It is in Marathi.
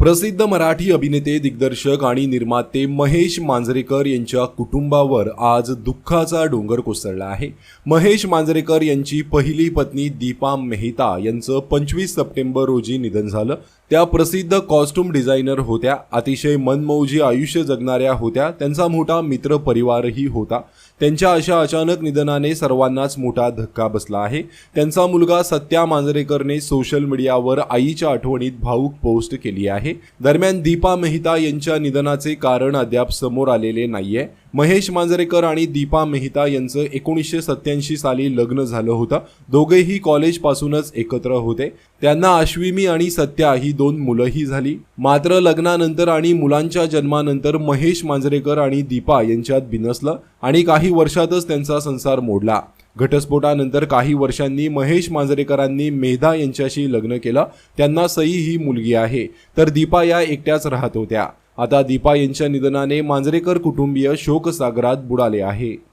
प्रसिद्ध मराठी अभिनेते दिग्दर्शक आणि निर्माते महेश मांजरेकर यांच्या कुटुंबावर आज दुःखाचा डोंगर कोसळला आहे. महेश मांजरेकर यांची पहिली पत्नी दीपा मेहता यांचं पंचवीस सप्टेंबर रोजी निधन झालं. त्या प्रसिद्ध कॉस्ट्युम डिझायनर होत्या अतिशय मनमौजी आयुष्य जगणाऱ्या होत्या त्यांचा मोठा मित्र परिवारही होता. त्यांच्या अशा अचानक निधनाने सर्वांनाच मोठा धक्का बसला आहे. त्यांचा मुलगा सत्या मांजरेकरने सोशल मीडियावर आईच्या आठवणीत भाऊक पोस्ट केली आहे. दरम्यान दीपा मेहता यांच्या निधनाचे कारण अद्याप समोर आलेले नाहीये. महेश मांजरेकर आणि दीपा मेहता यांचं एकोणीसशे सत्याऐंशी साली लग्न झालं होतं. दोघेही कॉलेजपासूनच एकत्र होते. त्यांना अश्विमी आणि सत्या ही दोन मुलंही झाली. मात्र लग्नानंतर आणि मुलांच्या जन्मानंतर महेश मांजरेकर आणि दीपा यांच्यात बिनसलं आणि काही वर्षातच त्यांचा संसार मोडला. घटस्फोटानंतर काही वर्षांनी महेश मांजरेकरांनी मेधा यांच्याशी लग्न केलं. त्यांना सई ही मुलगी आहे. तर दीपा या एकट्याच राहत होत्या. आता दीपा यांच्या निधनाने मांजरेकर कुटुंबीय शोकसागरात बुडाले आहे.